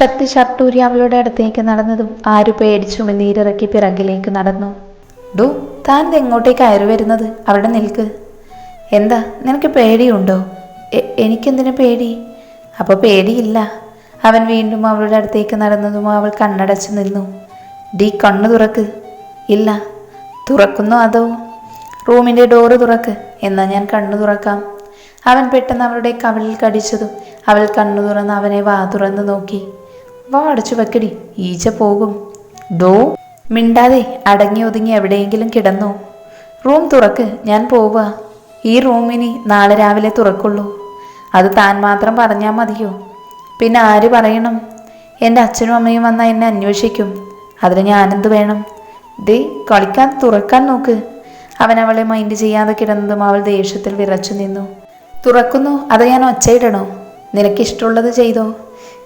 ശക്തി ഷർട്ടൂരി അവളുടെ അടുത്തേക്ക് നടന്നതും ആര് പേടിച്ചു നീരിറക്കി പിറകിലേക്ക് നടന്നു. ഡു താൻ എങ്ങോട്ടേക്ക് കയറി വരുന്നത്? അവിടെ നിൽക്ക്. എന്താ നിനക്ക് പേടിയുണ്ടോ? "എ- എനിക്കെന്തിനു പേടി? അപ്പോൾ പേടിയില്ല. അവൻ വീണ്ടും അവളുടെ അടുത്തേക്ക് നടന്നതും അവൾ കണ്ണടച്ചു നിന്നു. ഡി കണ്ണു തുറക്ക്. ഇല്ല. തുറക്കുന്നു അതോ? റൂമിന്റെ ഡോറ് തുറക്ക്. എന്നാൽ ഞാൻ കണ്ണു തുറക്കാം. അവൻ പെട്ടെന്ന് അവളുടെ കവിളിൽ കടിച്ചതും അവൾ കണ്ണു തുറന്ന് അവനെ വാ തുറന്ന് നോക്കി. വാ അടച്ചു വെക്കടി. ഈച്ച പോകും. ഡോ മിണ്ടാതെ അടങ്ങി ഒതുങ്ങി എവിടെയെങ്കിലും കിടന്നോ. റൂം തുറക്ക് ഞാൻ പോവുക. ഈ റൂമിനി നാളെ രാവിലെ തുറക്കുള്ളൂ. അത് താൻ മാത്രം പറഞ്ഞാൽ മതിയോ? പിന്നെ ആര് പറയണം? എന്റെ അച്ഛനും അമ്മയും വന്നാൽ എന്നെ അന്വേഷിക്കും. അതിന് ഞാനെന്ത് വേണം? ദേ കളിക്കാൻ തുറക്കാൻ നോക്ക്. അവൻ അവളെ മൈൻഡ് ചെയ്യാതെ കിടന്നതും അവൾ ദേഷ്യത്തിൽ വിറച്ചു നിന്നു. തുറക്കുന്നു അത് ഞാൻ ഒച്ചയിടണോ? നിനക്കിഷ്ടമുള്ളത് ചെയ്തോ?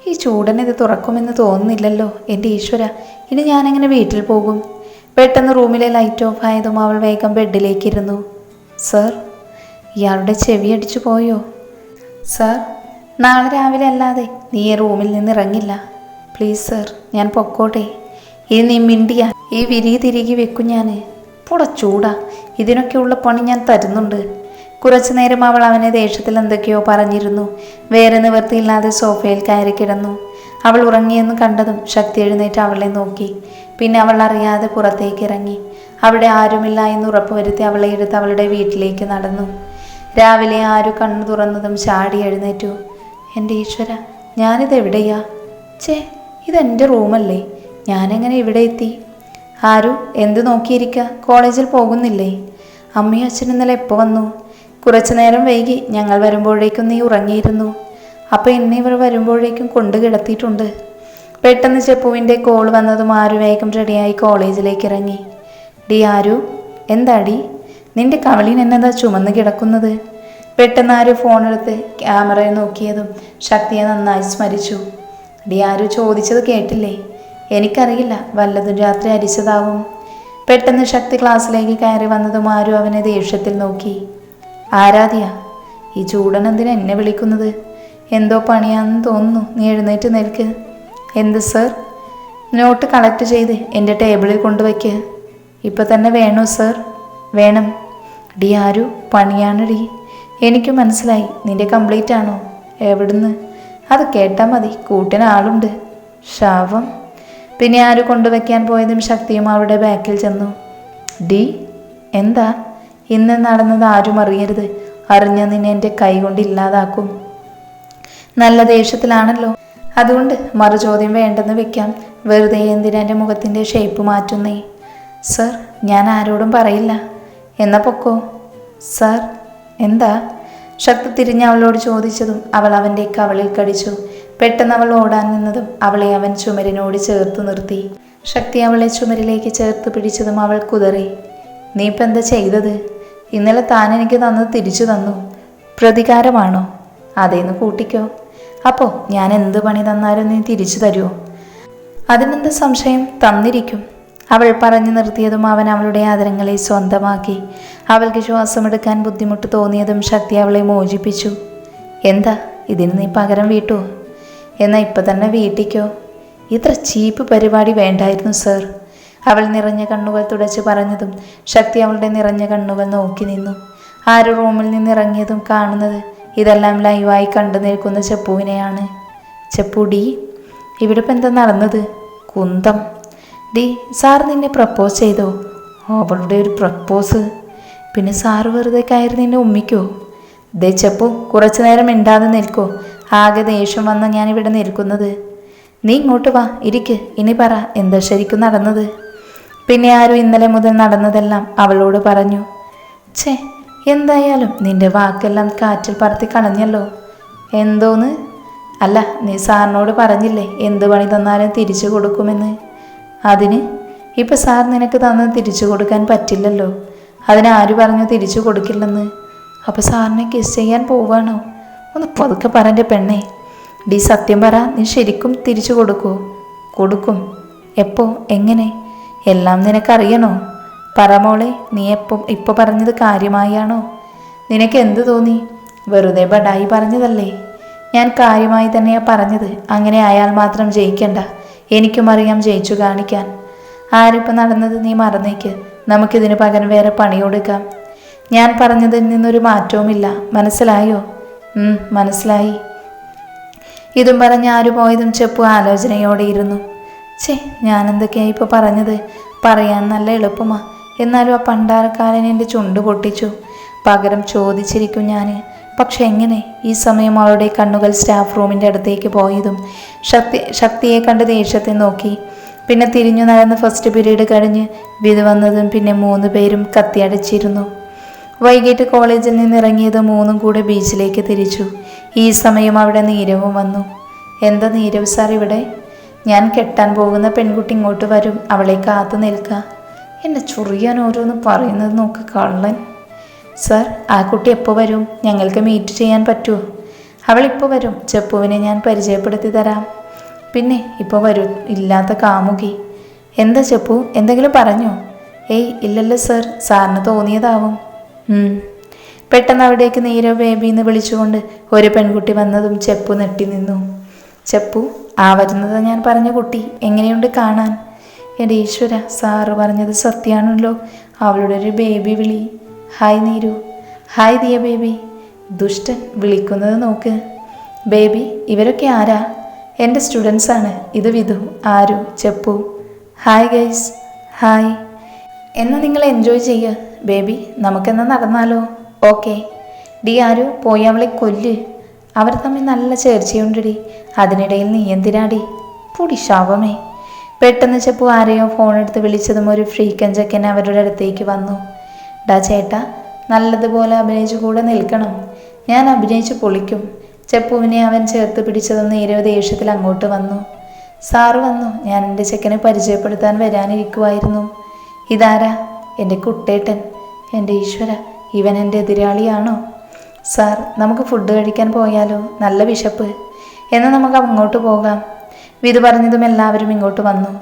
ഈ ചൂടനെ ഇത് തുറക്കുമെന്ന് തോന്നുന്നില്ലല്ലോ എന്റെ ഈശ്വര. ഇനി ഞാനെങ്ങനെ വീട്ടിൽ പോകും? പെട്ടെന്ന് റൂമിലെ ലൈറ്റ് ഓഫ് ആയതും അവൾ വേഗം ബെഡിലേക്കിരുന്നു. സർ ഇയാളുടെ ചെവി അടിച്ചു പോയോ? സർ നാളെ രാവിലെ അല്ലാതെ നീ ഈ റൂമിൽ നിന്ന് ഇറങ്ങില്ല പ്ലീസ് സർ ഞാൻ പൊക്കോട്ടെ. ഇനി നീ മിണ്ടിയ. ഈ വിരി തിരികെ വെക്കും ഞാൻ പുട ചൂടാ. ഇതിനൊക്കെയുള്ള പണി ഞാൻ തരുന്നുണ്ട്. കുറച്ചു നേരം അവൾ അവനെ ദേഷ്യത്തിൽ എന്തൊക്കെയോ പറഞ്ഞിരുന്നു. വേറെ നിവൃത്തിയില്ലാതെ സോഫയിൽ കയറി കിടന്നു. അവൾ ഉറങ്ങിയെന്ന് കണ്ടതും ശക്തി എഴുന്നേറ്റ് അവളെ നോക്കി. പിന്നെ അവൾ അറിയാതെ പുറത്തേക്ക് ഇറങ്ങി. അവിടെ ആരുമില്ല എന്ന് ഉറപ്പുവരുത്തി അവളെ എടുത്ത് അവളുടെ വീട്ടിലേക്ക് നടന്നു. രാവിലെ ആരു കണ്ണു തുറന്നതും ചാടി എഴുന്നേറ്റു. എന്റെ ഈശ്വര ഞാനിത് എവിടെയാ? ചേ ഇതെന്റെ റൂമല്ലേ. ഞാനെങ്ങനെ ഇവിടെ എത്തി? ആരു എന്ത് നോക്കിയിരിക്കുക കോളേജിൽ പോകുന്നില്ലേ? അമ്മയും അച്ഛനും ഇന്നലെ എപ്പോൾ വന്നു? കുറച്ചു നേരം വൈകി ഞങ്ങൾ വരുമ്പോഴേക്കും നീ ഉറങ്ങിയിരുന്നു. അപ്പോൾ എന്നെ ഇവർ വരുമ്പോഴേക്കും കൊണ്ട് കിടത്തിയിട്ടുണ്ട്. പെട്ടെന്ന് ചെപ്പുവിന്റെ കോൾ വന്നതും ആരു വേഗം റെഡിയായി കോളേജിലേക്ക് ഇറങ്ങി. ഡി ആരു എന്താടി? നിന്റെ കവളിൻ എന്നതാ ചുമന്ന് കിടക്കുന്നത്? പെട്ടെന്ന് ആരു ഫോണെടുത്ത് ക്യാമറയെ നോക്കിയതും ശക്തിയെ നന്നായി സ്മരിച്ചു. ഡി ആരു ചോദിച്ചത് കേട്ടില്ലേ? എനിക്കറിയില്ല വല്ലതും രാത്രി അരിച്ചതാവും. പെട്ടെന്ന് ശക്തി ക്ലാസ്സിലേക്ക് കയറി വന്നതും ആരും അവനെ ദേഷ്യത്തിൽ നോക്കി. ആരാധ്യ ഈ ചൂടനെന്തിനാ എന്നെ വിളിക്കുന്നത്? എന്തോ പണിയാണെന്ന് തോന്നുന്നു നീ എഴുന്നേറ്റ് നിൽക്ക്. എന്ത് സർ? നോട്ട് കളക്ട് ചെയ്ത് എന്റെ ടേബിളിൽ കൊണ്ടുവയ്ക്ക്. ഇപ്പം തന്നെ വേണോ സർ? വേണം. ഡി ആരു പണിയാണ് ഡി. എനിക്ക് മനസ്സിലായി നിന്റെ കംപ്ലീറ്റ് ആണോ? എവിടുന്ന്? അത് കേട്ടാൽ മതി കൂട്ടിന് ആളുണ്ട്. ശാവം. പിന്നെ ആര് കൊണ്ടുവയ്ക്കാൻ പോയതും ശക്തിയും അവരുടെ ബാക്കിൽ ചെന്നു. ഡി എന്താ? ഇന്ന് നടന്നത് ആരും അറിയരുത്. അറിഞ്ഞ നിന്നെ എന്റെ കൈ കൊണ്ട് ഇല്ലാതാക്കും. നല്ല ദേഷ്യത്തിലാണല്ലോ. അതുകൊണ്ട് മറുചോദ്യം വേണ്ടെന്ന് വെക്കാം. വെറുതെ എന്തിനാ എന്റെ മുഖത്തിന്റെ ഷേപ്പ് മാറ്റുന്നേ? സർ ഞാൻ ആരോടും പറയില്ല. എന്നാ പൊക്കോ? സർ എന്താ? ശക്തി തിരിഞ്ഞ് അവളോട് ചോദിച്ചതും അവൾ അവന്റെ കവളിൽ കടിച്ചു. പെട്ടെന്ന് അവൾ ഓടാൻ നിന്നതും അവളെ അവൻ ചുമരിനോട് ചേർത്ത് നിർത്തി. ശക്തി അവളെ ചുമരിലേക്ക് ചേർത്ത് പിടിച്ചതും അവൾ കുതറി. നീ ഇപ്പം എന്താ ചെയ്തത്? ഇന്നലെ താൻ എനിക്ക് തന്നത് തിരിച്ചു തന്നു. പ്രതികാരമാണോ? അതേന്ന് കൂട്ടിക്കോ. അപ്പോ ഞാൻ എന്ത് പണി തന്നാലും നീ തിരിച്ചു തരുമോ അതിനെന്ത് സംശയം? തന്നിരിക്കും. അവൾ പറഞ്ഞു നിർത്തിയതും അവൻ അവളുടെ ആദരങ്ങളെ സ്വന്തമാക്കി. അവൾക്ക് ശ്വാസമെടുക്കാൻ ബുദ്ധിമുട്ട് തോന്നിയതും ശക്തി അവളെ മോചിപ്പിച്ചു. എന്താ? ഇതിന് നീ പകരം വീട്ടോ? എന്നാ ഇപ്പം തന്നെ വീട്ടിക്കോ. ഇത്ര ചീപ്പ് പരിപാടി വേണ്ടായിരുന്നു സർ. അവൾ നിറഞ്ഞ കണ്ണുകൾ തുടച്ച് പറഞ്ഞതും ശക്തി അവളുടെ നിറഞ്ഞ കണ്ണുകൾ നോക്കി നിന്നു. ആര് റൂമിൽ നിന്നിറങ്ങിയതും കാണുന്നത് ഇതെല്ലാം ലൈവായി കണ്ടു നിൽക്കുന്ന ചെപ്പുവിനെയാണ്. ചെപ്പു ഡി ഇവിടെ ഇപ്പം എന്താ നടന്നത്? കുന്തം. ഡി സാർ നിന്നെ പ്രപ്പോസ് ചെയ്തോ? അവളുടെ ഒരു പ്രപ്പോസ്. പിന്നെ സാറ് വെറുതെ കയറി നിന്നെ ഉമ്മിക്കോ? ദേ ചെപ്പു കുറച്ചു നേരം മിണ്ടാതെ നിൽക്കോ. ആകെ ദേഷ്യം ഞാൻ ഇവിടെ നിൽക്കുന്നത്. നീ ഇങ്ങോട്ട് വാ ഇരിക്ക്. ഇനി പറ എന്താ ശരിക്കും നടന്നത്? പിന്നെ ആരും ഇന്നലെ മുതൽ നടന്നതെല്ലാം അവളോട് പറഞ്ഞു. ഛേ എന്തായാലും നിന്റെ വാക്കെല്ലാം കാറ്റിൽ പറത്തി കളഞ്ഞല്ലോ. എന്തോന്ന്? അല്ല നീ സാറിനോട് പറഞ്ഞില്ലേ എന്ത് പണി തന്നാലും തിരിച്ചു കൊടുക്കുമെന്ന്? അതിന്? ഇപ്പം സാർ നിനക്ക് തന്ന് തിരിച്ചു കൊടുക്കാൻ പറ്റില്ലല്ലോ. അതിന് ആര് പറഞ്ഞു തിരിച്ചു കൊടുക്കില്ലെന്ന്? അപ്പോൾ സാറിനെ കിസ് ചെയ്യാൻ പോവാണോ? ഒന്ന് പതുക്കെ പറഞ്ഞ പെണ്ണേ. ഡി സത്യം പറ നീ ശരിക്കും തിരിച്ചു കൊടുക്കൂ. കൊടുക്കും. എപ്പോ? എങ്ങനെ? എല്ലാം നിനക്കറിയണോ? പറ മോളെ നീ എപ്പം ഇപ്പോൾ പറഞ്ഞത് കാര്യമായാണോ? നിനക്ക് എന്ത് തോന്നി? വെറുതെ ബഡായി പറഞ്ഞതല്ലേ? ഞാൻ കാര്യമായി തന്നെയാ പറഞ്ഞത്. അങ്ങനെ അയാൾ മാത്രം ജയിക്കണ്ട. എനിക്കും അറിയാം ജയിച്ചു കാണിക്കാൻ. ആരിപ്പോൾ നടന്നത് നീ മറന്നേക്ക്. നമുക്കിതിന് പകരം വേറെ പണിയൊടുക്കാം. ഞാൻ പറഞ്ഞതിൽ നിന്നൊരു മാറ്റവുമില്ല. മനസ്സിലായോ? മനസ്സിലായി. ഇതും പറഞ്ഞ് ആര് പോയതും ചെപ്പു ആലോചനയോടെ ഇരുന്നു. ഛേ ഞാൻ എന്തൊക്കെയാ ഇപ്പോൾ പറഞ്ഞത്? പറയാൻ നല്ല എളുപ്പമാ. എന്നാലും ആ പണ്ടാരക്കാരൻ എന്റെ ചുണ്ട് പൊട്ടിച്ചു. പകരം ചോദിച്ചിരിക്കും ഞാൻ പക്ഷെ എങ്ങനെ? ഈ സമയം അവളുടെ കണ്ണുകൾ സ്റ്റാഫ് റൂമിന്റെ അടുത്തേക്ക് പോയതും ശക്തി ശക്തിയെ കണ്ട് ദേഷ്യത്തെ നോക്കി. പിന്നെ തിരിഞ്ഞു നടന്ന് ഫസ്റ്റ് പീരീഡ് കഴിഞ്ഞ് വിധ വന്നതും പിന്നെ മൂന്ന് പേരും കത്തിയടച്ചിരുന്നു. വൈകിട്ട് കോളേജിൽ നിന്ന് ഇറങ്ങിയത് മൂന്നും കൂടെ ബീച്ചിലേക്ക് തിരിച്ചു. ഈ സമയം അവിടെ നീരവും വന്നു. എന്താ നീരവ് സാർ ഇവിടെ? ഞാൻ കെട്ടാൻ പോകുന്ന പെൺകുട്ടി ഇങ്ങോട്ട് വരും. അവളെ കാത്തു നിൽക്കുക എന്നെ ചൊറിയാൻ ഓരോന്ന് പറയുന്നത് നോക്ക് കള്ളൻ. സർ ആ കുട്ടി എപ്പോൾ വരും? ഞങ്ങൾക്ക് മീറ്റ് ചെയ്യാൻ പറ്റുമോ അവളിപ്പോൾ വരും. ചെപ്പുവിനെ ഞാൻ പരിചയപ്പെടുത്തി തരാം. പിന്നെ ഇപ്പോൾ വരൂ. ഇല്ലാത്ത കാമുകി. എന്താ ചെപ്പു? എന്തെങ്കിലും പറഞ്ഞോ? ഏയ് ഇല്ലല്ലോ സർ. സാറിന് തോന്നിയതാവും. പെട്ടെന്ന് അവിടേക്ക് നീരവ് ബേബി എന്ന് വിളിച്ചുകൊണ്ട് ഒരു പെൺകുട്ടി വന്നതും ചെപ്പു നെട്ടി നിന്നു. ചെപ്പു ആ വരുന്നത് ഞാൻ പറഞ്ഞ കുട്ടി എങ്ങനെയുണ്ട് കാണാൻ? എന്റെ ഈശ്വര സാറ് പറഞ്ഞത് സത്യാണല്ലോ. അവളുടെ ഒരു ബേബി വിളി. Hi Neeru. Hi Diya baby. ദുഷ്ടൻ വിളിക്കുന്നത് നോക്ക്. ബേബി ഇവരൊക്കെ ആരാ? എന്റെ സ്റ്റുഡൻസ് ആണ്. ഇത് Vidhu Aaru Cheppu. Hi guys. Hi. എന്നാൽ നിങ്ങൾ എൻജോയ് ചെയ്യുക. ബേബി നമുക്കെന്നാ നടന്നാലോ? ഓക്കെ. ഡി ആരു പോയി അവളെ കൊല്ല്. അവർ തമ്മിൽ നല്ല ചേർച്ചയുണ്ടടി. അതിനിടയിൽ നീ എന്തിനാടി? പൊടി പെട്ടെന്ന് ചെപ്പു ആരെയോ ഫോൺ എടുത്ത് വിളിച്ചതും ഒരു ഫ്രീക്കൻ അവരുടെ അടുത്തേക്ക് വന്നു. ഡാ ചേട്ടാ നല്ലതുപോലെ അഭിനയിച്ചു കൂടെ നിൽക്കണം. ഞാൻ അഭിനയിച്ച് പൊളിക്കും. ചെപ്പുവിനെ അവൻ ചേർത്ത് പിടിച്ചതും നീരവ് ദേഷ്യത്തിൽ അങ്ങോട്ട് വന്നു. സാറ് വന്നു. ഞാൻ എന്റെ ചെക്കനെ പരിചയപ്പെടുത്താൻ വരാനിരിക്കുമായിരുന്നു ഇതാരാ? എന്റെ കുട്ടേട്ടൻ. എന്റെ ഈശ്വര ഇവൻ എന്റെ എതിരാളിയാണോ? സാർ നമുക്ക് ഫുഡ് കഴിക്കാൻ പോയാലോ? നല്ല വിശപ്പ്. എന്നാൽ നമുക്ക് അങ്ങോട്ട് പോകാം. വിധു പറഞ്ഞതും എല്ലാവരും ഇങ്ങോട്ട് വന്നു.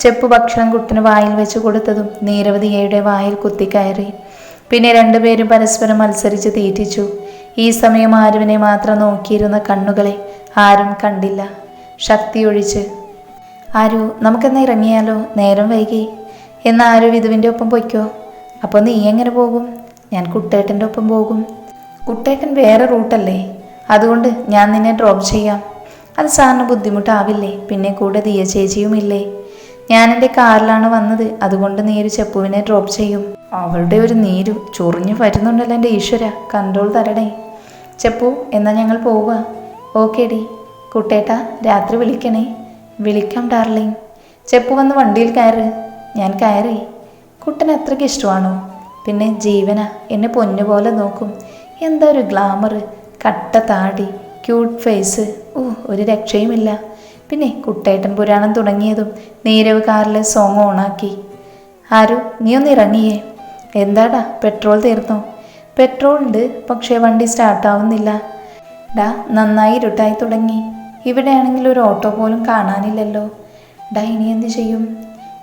ചെപ്പ് ഭക്ഷണം കുട്ടിന് വായിൽ വെച്ച് കൊടുത്തതും നീരവതിയയുടെ വായിൽ കുത്തിക്കയറി. പിന്നെ രണ്ടുപേരും പരസ്പരം മത്സരിച്ച് തീറ്റിച്ചു. ഈ സമയം ആരുവിനെ മാത്രം നോക്കിയിരുന്ന കണ്ണുകളെ ആരും കണ്ടില്ല. ശക്തിയൊഴിച്ച് ആരു നമുക്കെന്ന് ഇറങ്ങിയാലോ? നേരം വൈകി. എന്നാരു വിധുവിന്റെ ഒപ്പം പൊയ്ക്കോ? അപ്പോൾ നീ എങ്ങനെ പോകും? ഞാൻ കുട്ടേട്ടന്റെ ഒപ്പം പോകും. കുട്ടേട്ടൻ വേറെ റൂട്ടല്ലേ അതുകൊണ്ട് ഞാൻ നിന്നെ ഡ്രോപ്പ് ചെയ്യാം. അത് സാറിന് ബുദ്ധിമുട്ടാവില്ലേ? പിന്നെ കൂടെ ദിയ ചേച്ചിയുമില്ലേ? ഞാൻ എന്റെ കാറിലാണ് വന്നത്. അതുകൊണ്ട് നീ ഒരു ചെപ്പുവിനെ ഡ്രോപ്പ് ചെയ്യും. അവളുടെ ഒരു നീരു ചൊറിഞ്ഞു വരുന്നുണ്ടല്ലോ എന്റെ ഈശ്വര. കൺട്രോൾ തരണേ. ചെപ്പു എന്നാൽ ഞങ്ങൾ പോവുക. ഓക്കെ ഡി. കുട്ടേട്ടാ രാത്രി വിളിക്കണേ. വിളിക്കാം ഡാർലിങ് ചെപ്പു വന്ന് വണ്ടിയിൽ കയറ്. ഞാൻ കയറി. കുട്ടൻ അത്രയ്ക്ക് ഇഷ്ടമാണോ? പിന്നെ ജീവന. എന്നെ പൊന്നുപോലെ നോക്കും. എന്താ ഒരു ഗ്ലാമർ കട്ട താടി ക്യൂട്ട് ഫേസ് ഓ ഒരു രക്ഷയുമില്ല. പിന്നെ കുട്ടേട്ടൻ പുരാണം തുടങ്ങിയതും നീരവ് കാറിലെ സോങ് ഓണാക്കി. ആരു നീ ഒന്ന് ഇറങ്ങിയേ. എന്താടാ പെട്രോൾ തീർന്നോ? പെട്രോൾ ഉണ്ട് പക്ഷേ വണ്ടി സ്റ്റാർട്ടാവുന്നില്ല ഡാ നന്നായി ഇരുട്ടായി തുടങ്ങി. ഇവിടെയാണെങ്കിൽ ഒരു ഓട്ടോ പോലും കാണാനില്ലല്ലോ. ഡാ ഇനി എന്ത് ചെയ്യും?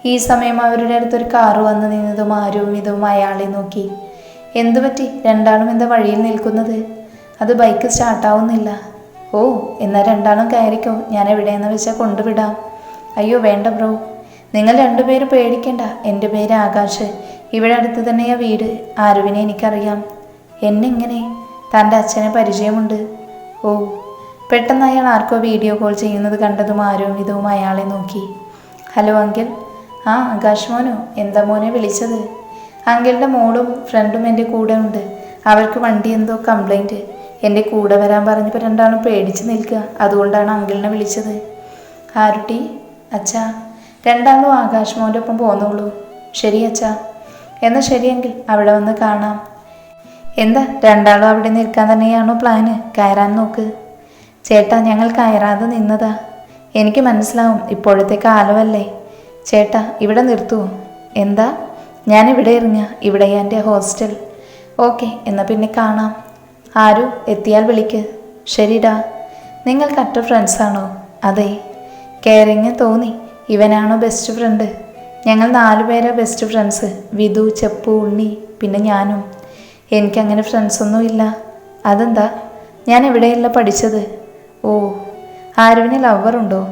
ഈ സമയം അവരുടെ അടുത്തൊരു കാറ് വന്ന് നിന്നതും ആരും ഇതും അയാളെ നോക്കി. എന്തു പറ്റി? രണ്ടാളും എന്താ വഴിയിൽ നിൽക്കുന്നത്? അത് ബൈക്ക് സ്റ്റാർട്ടാവുന്നില്ല. ഓ എന്നാൽ രണ്ടാളും കയറിക്കോ. ഞാൻ എവിടെയെന്ന് വെച്ചാൽ കൊണ്ടുവിടാം. അയ്യോ വേണ്ട ബ്രോ. നിങ്ങൾ രണ്ടുപേര് പേടിക്കണ്ട. എന്റെ പേര് ആകാശ്. ഇവിടെ അടുത്ത് തന്നെയാ വീട്. ആരുവിനെ എനിക്കറിയാം. എന്നെങ്ങനെ? തന്റെ അച്ഛനെ പരിചയമുണ്ട്. ഓ പെട്ടെന്ന് അയാൾ ആർക്കോ വീഡിയോ കോൾ ചെയ്യുന്നത് കണ്ടതും ആരും വിധവും അയാളെ നോക്കി. Hello uncle. ആ ആകാശ് മോനോ? എന്താ മോനെ വിളിച്ചത്? അങ്കിളുടെ മോളും ഫ്രണ്ടും എന്റെ കൂടെ ഉണ്ട്. അവർക്ക് വണ്ടി എന്തോ കംപ്ലൈന്റ് എന്റെ കൂടെ വരാൻ പറഞ്ഞപ്പോൾ രണ്ടാളും പേടിച്ച് നിൽക്കുക. അതുകൊണ്ടാണ് അങ്കിളിനെ വിളിച്ചത്. ആരുട്ടി? അച്ഛാ. രണ്ടാളും ആകാശ് മോന്റെ ഒപ്പം പോന്നോളൂ. ശരി അച്ഛാ. എന്നാൽ ശരിയെങ്കിൽ അവിടെ വന്ന് കാണാം. എന്താ? രണ്ടാളും അവിടെ നിൽക്കാൻ തന്നെയാണോ പ്ലാന് കയറാൻ നോക്ക്. ചേട്ടാ ഞങ്ങൾ കയറാതെ നിന്നതാ. എനിക്ക് മനസ്സിലാവും. ഇപ്പോഴത്തെ കാലമല്ലേ. ചേട്ടാ ഇവിടെ നിർത്തുവോ എന്താ? ഞാൻ ഇവിടെ ഇറങ്ങ ഇവിടെ എന്റെ ഹോസ്റ്റൽ. ഓക്കെ എന്നാൽ പിന്നെ കാണാം. ആരു എത്തിയാൽ വിളിക്ക്. ശരിടാ. നിങ്ങൾ കട്ട ഫ്രണ്ട്സാണോ അതെ. കെയറിങ് തോന്നി. ഇവനാണോ ബെസ്റ്റ് ഫ്രണ്ട് ഞങ്ങൾ നാലു പേരാ ബെസ്റ്റ് ഫ്രണ്ട്സ് വിധു ചെപ്പു ഉണ്ണി പിന്നെ ഞാനും. എനിക്കങ്ങനെ ഫ്രണ്ട്സൊന്നും ഇല്ല. അതെന്താ? ഞാൻ എവിടെയല്ല പഠിച്ചത്? ഓ ആരുവിന് ലവറുണ്ടോ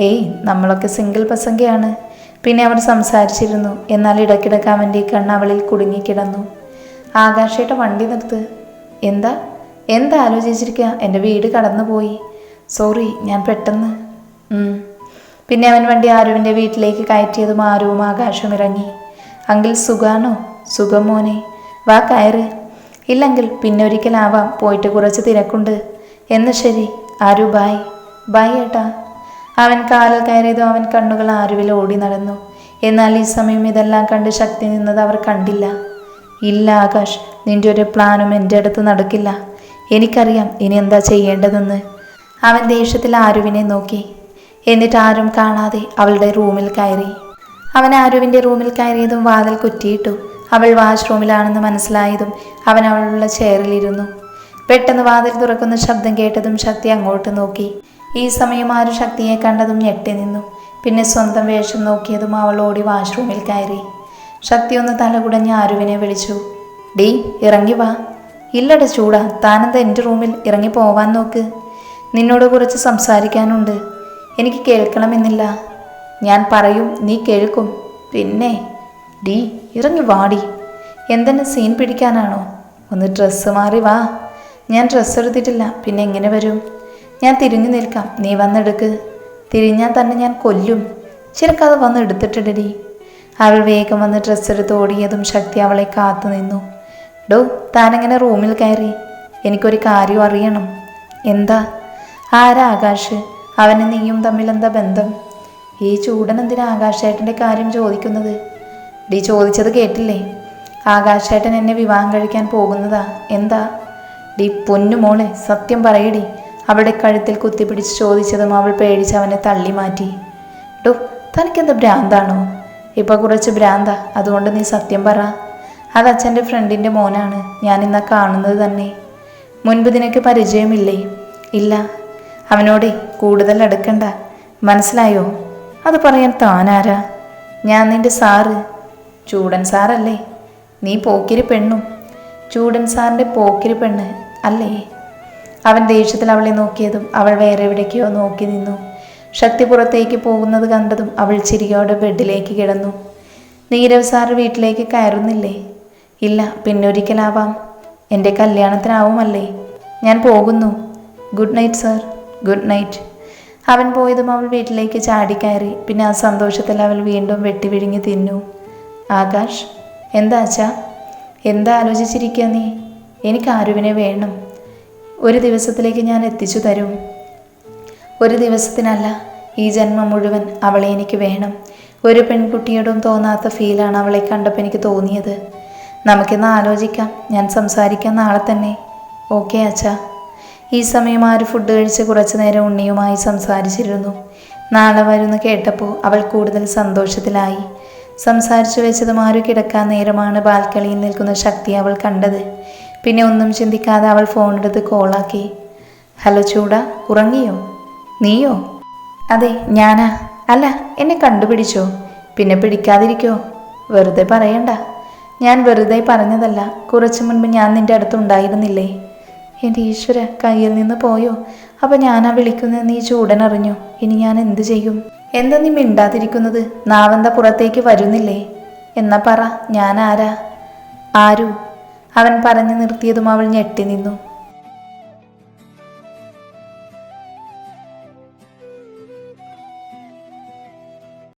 ഏയ് നമ്മളൊക്കെ സിംഗിൾ പസങ്കയാണ് പിന്നെ അവർ സംസാരിച്ചിരുന്നു. എന്നാൽ ഇടയ്ക്കിടയ്ക്ക് അവന്റെ കണ്ണ് അവളിൽ കുടുങ്ങിക്കിടന്നു. ആകാശയുടെ വണ്ടി നിർത്ത്. എന്താ? എന്താ ആലോചിച്ചിരിക്കുക എന്റെ വീട് കടന്നുപോയി. സോറി ഞാൻ പെട്ടെന്ന്. പിന്നെ അവൻ വണ്ടി ആരുവിന്റെ വീട്ടിലേക്ക് കയറ്റിയതും ആരുവും ആകാശം ഇറങ്ങി. അങ്കിൾ സുഖാണോ? സുഖം മോനെ. വാ കയറ്. ഇല്ലെങ്കിൽ പിന്നെ ഒരിക്കലാവാം. പോയിട്ട് കുറച്ച് തിരക്കുണ്ട്. എന്ന് ശരി. ആരു ബായ് ബായ് ഏട്ടാ. അവൻ കാലിൽ കയറിയതും അവൻ കണ്ണുകൾ ആരുവിൽ ഓടി നടന്നു. എന്നാൽ ഈ സമയം ഇതെല്ലാം കണ്ട് ശക്തി നിന്നത് അവർ കണ്ടില്ല. ഇല്ല ആകാശ് നിന്റെ ഒരു പ്ലാനും എന്റെ അടുത്ത് നടക്കില്ല. എനിക്കറിയാം ഇനി എന്താ ചെയ്യേണ്ടതെന്ന്. അവൻ ദേഷ്യത്തിൽ ആരുവിനെ നോക്കി. എന്നിട്ട് ആരും കാണാതെ അവളുടെ റൂമിൽ കയറി. അവൻ ആരുവിന്റെ റൂമിൽ കയറിയതും വാതിൽ കുറ്റിയിട്ടു. അവൾ വാഷ്റൂമിലാണെന്ന് മനസ്സിലായതും അവൻ അവളുള്ള ചെയറിലിരുന്നു. പെട്ടെന്ന് വാതിൽ തുറക്കുന്ന ശബ്ദം കേട്ടതും ശക്തി അങ്ങോട്ട് നോക്കി. ഈ സമയം ആരു ശക്തിയെ കണ്ടതും ഞെട്ടി നിന്നു. പിന്നെ സ്വന്തം വേഷം നോക്കിയതും അവൾ ഓടി വാഷ്റൂമിൽ കയറി. ശക്തി ഒന്ന് തലകുടഞ്ഞ് ആരുവിനെ വിളിച്ചു. ഡീ ഇറങ്ങി വാ. ഇല്ലട ചൂടാ താനെന്താ എന്റെ റൂമിൽ ഇറങ്ങി പോവാൻ നോക്ക്. നിന്നോട് കുറച്ച് സംസാരിക്കാനുണ്ട്. എനിക്ക് കേൾക്കണമെന്നില്ല. ഞാൻ പറയും നീ കേൾക്കും. പിന്നെ ഡീ ഇറങ്ങി വാടി. എന്തെന്നെ സീൻ പിടിക്കാനാണോ? ഒന്ന് ഡ്രസ്സ് മാറി വാ. ഞാൻ ഡ്രസ്സ് എടുത്തിട്ടില്ല. പിന്നെ എങ്ങനെ വരും? ഞാൻ തിരിഞ്ഞു നിൽക്കാം. നീ വന്നെടുക്ക്. തിരിഞ്ഞാൽ തന്നെ ഞാൻ കൊല്ലും. ചിലക്കത് വന്ന് എടുത്തിട്ടിടടി അവൾ വേഗം വന്ന് ഡ്രസ്സ് എടുത്ത് ഓടിയതും ശക്തി അവളെ കാത്തു നിന്നു. ഡോ താനെങ്ങനെ റൂമിൽ കയറി? എനിക്കൊരു കാര്യം അറിയണം. എന്താ? ആരാ ആകാശ്? അവന് നീയും തമ്മിൽ എന്താ ബന്ധം? ഈ ചൂടൻ എന്തിനാ ആകാശേട്ടന്റെ കാര്യം ചോദിക്കുന്നത്? ഡി ചോദിച്ചത് കേട്ടില്ലേ? ആകാശേട്ടൻ എന്നെ വിവാഹം കഴിക്കാൻ പോകുന്നതാ. എന്താ? ഡി പൊന്നു മോളെ സത്യം പറയടി. അവളുടെ കഴുത്തിൽ കുത്തിപ്പിടിച്ച് ചോദിച്ചതും അവൾ പേടിച്ച് അവനെ തള്ളി മാറ്റി. ഡോ തനിക്കെന്താ ഭ്രാന്താണോ? ഇപ്പം കുറച്ച് ഭ്രാന്താ അതുകൊണ്ട് നീ സത്യം പറ. അത് അച്ഛന്റെ ഫ്രണ്ടിന്റെ മോനാണ് ഞാൻ ഇന്ന കാണുന്നത് തന്നെ. മുൻപ് നിനക്ക് പരിചയമില്ലേ? ഇല്ല. അവനോടെ കൂടുതൽ അടുക്കണ്ട. മനസ്സിലായോ? അത് പറയാൻ താനാരാ? ഞാൻ നിന്റെ സാറ്. ചൂടൻ സാറല്ലേ? നീ പോക്കിരി പെണ്ണും. ചൂടൻ സാറിന്റെ പോക്കിരി പെണ്ണ് അല്ലേ? അവൻ ദേഷ്യത്തിൽ അവളെ നോക്കിയതും അവൾ വേറെ എവിടേക്കോ നോക്കി നിന്നു. ശക്തി പുറത്തേക്ക് പോകുന്നത് കണ്ടതും അവൾ ചിരിയോടെ ബെഡിലേക്ക് കിടന്നു. നീരവ് സാറ് വീട്ടിലേക്ക് കയറുന്നില്ലേ? ഇല്ല പിന്നൊരിക്കലാവാം. എന്റെ കല്യാണത്തിനാവുമല്ലേ? ഞാൻ പോകുന്നു. Good night sir. Good night. അവൻ പോയതും അവൾ വീട്ടിലേക്ക് ചാടിക്കയറി പിന്നെ ആ സന്തോഷത്തിൽ അവൾ വീണ്ടും വെട്ടി വിഴുങ്ങി തിന്നു. ആകാശ് എന്താ അച്ഛാ? എന്താ ആലോചിച്ചിരിക്കുക നീ? എനിക്ക് ആരുവിനെ വേണം. ഒരു ദിവസത്തിലേക്ക് ഞാൻ എത്തിച്ചു തരും. ഒരു ദിവസത്തിനല്ല ഈ ജന്മം മുഴുവൻ അവളെ എനിക്ക് വേണം. ഒരു പെൺകുട്ടിയോടും തോന്നാത്ത ഫീലാണ് അവളെ കണ്ടപ്പോൾ എനിക്ക് തോന്നിയത്. നമുക്കിന്ന് ആലോചിക്കാം ഞാൻ സംസാരിക്കാം നാളെ തന്നെ. ഓക്കെ അച്ഛാ. ഈ സമയം ആര് ഫുഡ് കഴിച്ച് കുറച്ചു നേരം ഉണ്ണിയുമായി സംസാരിച്ചിരുന്നു. നാളെ വരുന്ന് കേട്ടപ്പോൾ അവൾ കൂടുതൽ സന്തോഷത്തിലായി. സംസാരിച്ചു വെച്ചതും മാറി കിടക്കാൻ നേരമാണ് ബാൽക്കണിയിൽ നിൽക്കുന്ന ശക്തി അവൾ കണ്ടത്. പിന്നെ ഒന്നും ചിന്തിക്കാതെ അവൾ ഫോണെടുത്ത് കോളാക്കി. ഹലോ ചൂട ഉറങ്ങിയോ? നീയോ? അതെ ഞാനാ. അല്ല എന്നെ കണ്ടുപിടിച്ചോ? പിന്നെ പിടിക്കാതിരിക്കോ? വെറുതെ പറയണ്ട. ഞാൻ വെറുതെ പറഞ്ഞതല്ല. കുറച്ചു മുൻപ് ഞാൻ നിന്റെ അടുത്ത് ഉണ്ടായിരുന്നില്ലേ? എന്റെ ഈശ്വര കയ്യിൽ നിന്ന് പോയോ? അപ്പം ഞാനാ വിളിക്കുന്നത് നീ ചൂടൻ അറിഞ്ഞു ഇനി ഞാൻ എന്തു ചെയ്യും? എന്താ നീ മിണ്ടാതിരിക്കുന്നത്? നാവെന്താ പുറത്തേക്ക് വരുന്നില്ലേ? എന്നാ പറ ഞാൻ ആരാ? ആരു? അവൻ പറഞ്ഞു നിർത്തിയതും അവൾ ഞെട്ടി നിന്നു.